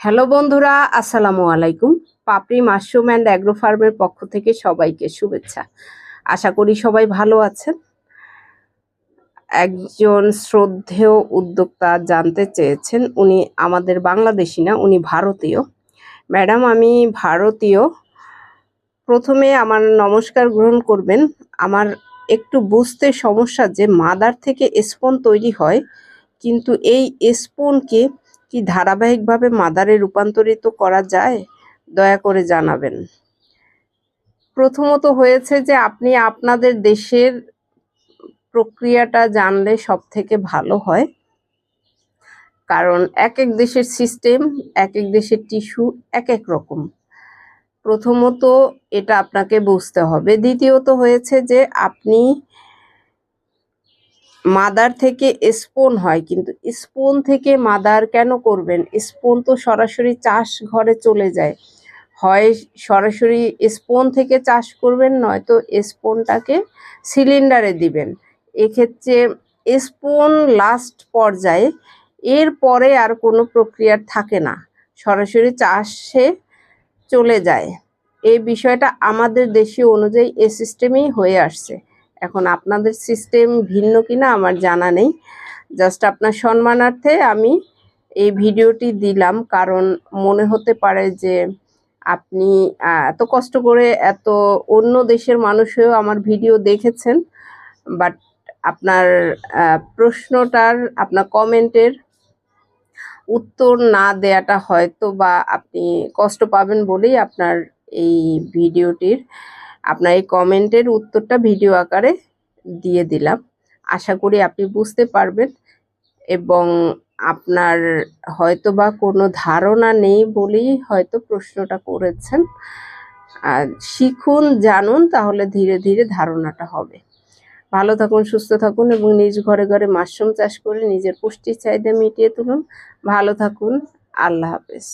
Hello বন্ধুরা, আসসালামু আলাইকুম। পাপড়ি মাশরুম অ্যান্ড অ্যাগ্রো ফার্মের পক্ষ থেকে সবাইকে শুভেচ্ছা। আশা করি সবাই ভালো আছেন। একজন শ্রদ্ধেয় উদ্যোক্তা জানতে চেয়েছেন, উনি আমাদের বাংলাদেশি না, উনি ভারতীয়। ম্যাডাম, আমি ভারতীয়। প্রথমে আমার নমস্কার গ্রহণ করবেন। আমার একটু বুঝতে সমস্যা যে মাদার থেকে স্পন তৈরি হয়, কিন্তু এই স্পনকে কি ধারাবাহিকভাবে মাদারে রূপান্তরিত করা যায়? দয়া করে জানাবেন। প্রথমত হয়েছে যে আপনি আপনাদের দেশের প্রক্রিয়াটা জানলে সব থেকে ভালো হয়। কারণ এক এক দেশের সিস্টেম এক এক দেশের টিস্যু এক এক রকম। প্রথমত এটা আপনাকে বুঝতে হবে। দ্বিতীয়ত হয়েছে যে আপনি মাদার থেকে স্পোন হয়, কিন্তু স্পোন থেকে মাদার কেন করবেন? স্পোন তো সরাসরি চাষ ঘরে চলে যায়। হয় সরাসরি স্পোন থেকে চাষ করবেন, নয়তো স্পোনটাকে সিলিন্ডারে দিবেন। এক্ষেত্রে স্পোন লাস্ট পর্যায়ে, এর পরে আর কোনো প্রক্রিয়ার থাকে না। সরাসরি চাষে চলে যায়। এই বিষয়টা আমাদের দেশীয় অনুযায়ী এ সিস্টেমেই হয়ে আসছে। এখন আপনাদের সিস্টেম ভিন্ন কিনা আমার জানা নেই। জাস্ট আপনার সম্মানার্থে আমি এই ভিডিওটি দিলাম, কারণ মনে হতে পারে যে আপনি এত কষ্ট করে এত অন্য দেশের মানুষ হয়েও আমার ভিডিও দেখেছেন বাট আপনার প্রশ্নটার, আপনার কমেন্টের উত্তর না দেয়াটা হয়তো বা আপনি কষ্ট পাবেন বলেই আপনার এই ভিডিওটির আপনার এই কমেন্টের উত্তরটা ভিডিও আকারে দিয়ে দিলাম। আশা করি আপনি বুঝতে পারবেন এবং আপনার হয়তো বা কোনো ধারণা নেই বলেই হয়তো প্রশ্নটা করেছেন। আর শিখুন, জানুন, তাহলে ধীরে ধীরে ধারণাটা হবে। ভালো থাকুন, সুস্থ থাকুন এবং নিজ ঘরে ঘরে মাশরুম চাষ করে নিজের পুষ্টির চাহিদা মিটিয়ে তুলুন। ভালো থাকুন, আল্লাহ হাফেজ।